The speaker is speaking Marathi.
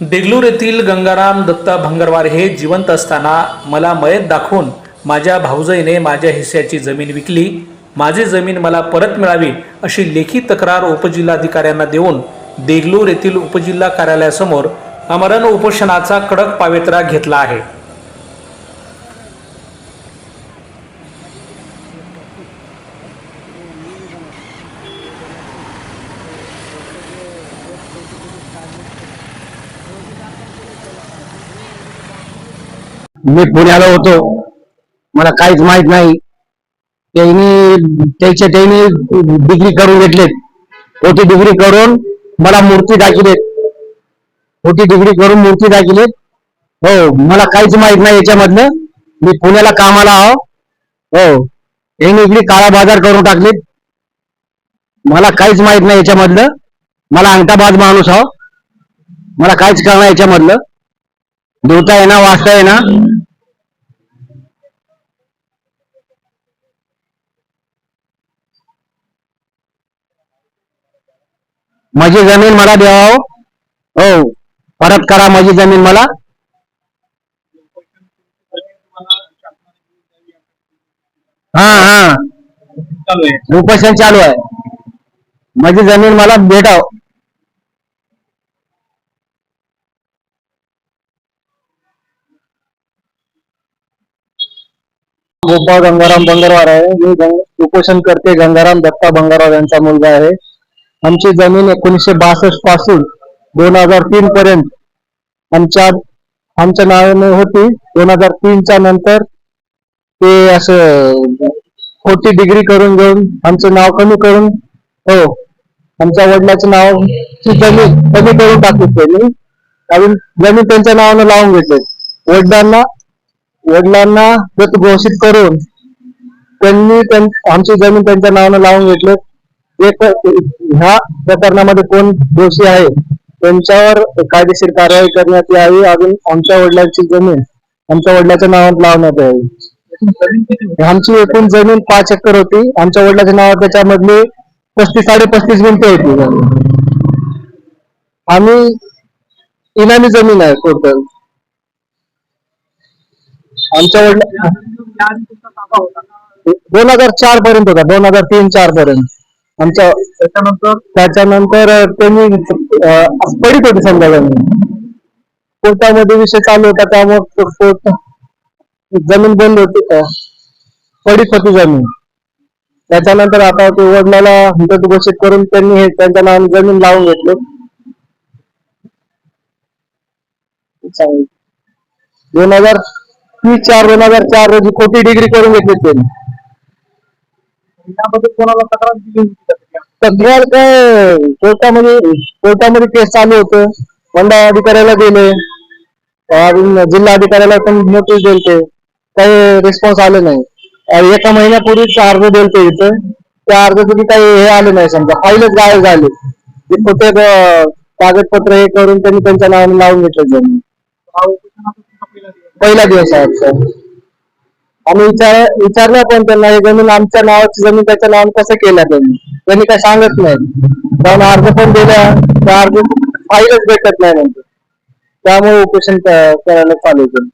देगलूर येथील गंगाराम दत्ता भंगरवार हे जिवंत असताना मला मयत दाखवून माझ्या भाऊजईने माझ्या हिस्स्याची जमीन विकली. माझी जमीन मला परत मिळावी अशी लेखी तक्रार उपजिल्हाधिकाऱ्यांना देऊन देगलूर येथील उपजिल्हा कार्यालयासमोर अमरण उपोषणाचा कडक पावित्रा घेतला आहे. मी पुण्याला होतो. मला काहीच माहीत नाही. त्यांनी त्याच्या त्यांनी डिग्री करून घेतलेत. होती डिग्री करून मला मूर्ती दाखिलेत होती डिग्री करून मूर्ती दाखिलेत हो मला काहीच माहीत नाही याच्यामधलं मी पुण्याला कामाला आहो. हो यांनी इकडे काळा बाजार करून टाकलेत. मला काहीच माहीत नाही याच्यामधलं मला अंगठाबाज माणूस आहो. मला काहीच कळणार याच्यामधलं लिहिता येणार वाचता येणार माझी जमीन मला द्यावं हो. परत करा माझी जमीन मला. हा हा. उपोषण चालू आहे. माझी जमीन मला भेटाव. गोपाळ गंगाराम बंगरवार आहे. मी उपोषण करते गंगाराम दत्ता बंगाराव यांचा मुलगा आहे. आमची जमीन एकोणीसशे बासष्टपासून दोन हजार तीन पर्यंत आमच्या आमच्या नावाने होती. दोन हजार तीनच्या नंतर ते असं खोटी डिग्री करून घेऊन आमचं नाव कमी करून हो आमच्या वडिलाचं नाव ची जमीन कमी करून टाकली त्यांनी कारण जमीन त्यांच्या नावानं लावून घेतले. वडिलांना वडिलांना गत घोषित करून त्यांनी आमची जमीन त्यांच्या नावानं लावून घेतले. एक ह्या प्रकरणामध्ये कोण दोषी आहे? त्यांच्यावर कायदेशीर कारवाई करण्यात यावी. अजून आमच्या वडिलांची जमीन आमच्या वडिलाच्या नावात लावण्यात यावी. आमची एकूण जमीन पाच एकर होती. आमच्या वडिलाच्या नावात त्याच्यामधली पस्तीस साडे पस्तीस गुंठे होती. आम्ही इनामी जमीन आहे टोटल आमच्या वडिला दोन हजार चार पर्यंत होता. दोन हजार तीन चार पर्यंत. आमच्या त्याच्यानंतर? त्याच्यानंतर त्यांनी अं, पडीत होती जमीन कोर्टामध्ये विषय चालू होता त्यामुळे कोर्ट जमीन बंद होती. का पडीत होती जमीन. त्याच्यानंतर आता ते वडिलाला गट घोषित करून त्यांनी हे त्यांच्या नावाने जमीन लावून घेतली. दोन हजार तीस चार दोन हजार चार रोजी खोटी डिग्री करून घेतली त्यांनी. तक्रार काय? कोर्टामध्ये कोर्टामध्ये केस चालू होतं. मंडळ अधिकाऱ्याला गेले. अजून जिल्हा अधिकाऱ्याला पण नोटीस दिलते. काही रिस्पॉन्स आले नाही. अं, एका महिन्यापूर्वीच अर्ज दिलते इथं. त्या अर्जासाठी काही हे आले नाही समजा. फाईलच गायब झाली. ते खोटे अं, कागदपत्र हे करून त्यांनी त्यांच्या नावाने लावून घेतलं जमीन पहिला दिवस आहे आजचा. आम्ही विचार विचारलं पण त्यांना हे जमीन आमच्या नावाची जमीन त्याच्या नावाने कसं केलं त्यांनी त्यांनी काय सांगत नाही. कारण अर्ज पण दिला त्या अर्ज फाईलच भेटत नाही नंतर. त्यामुळे उपोषण करायला चालू केलं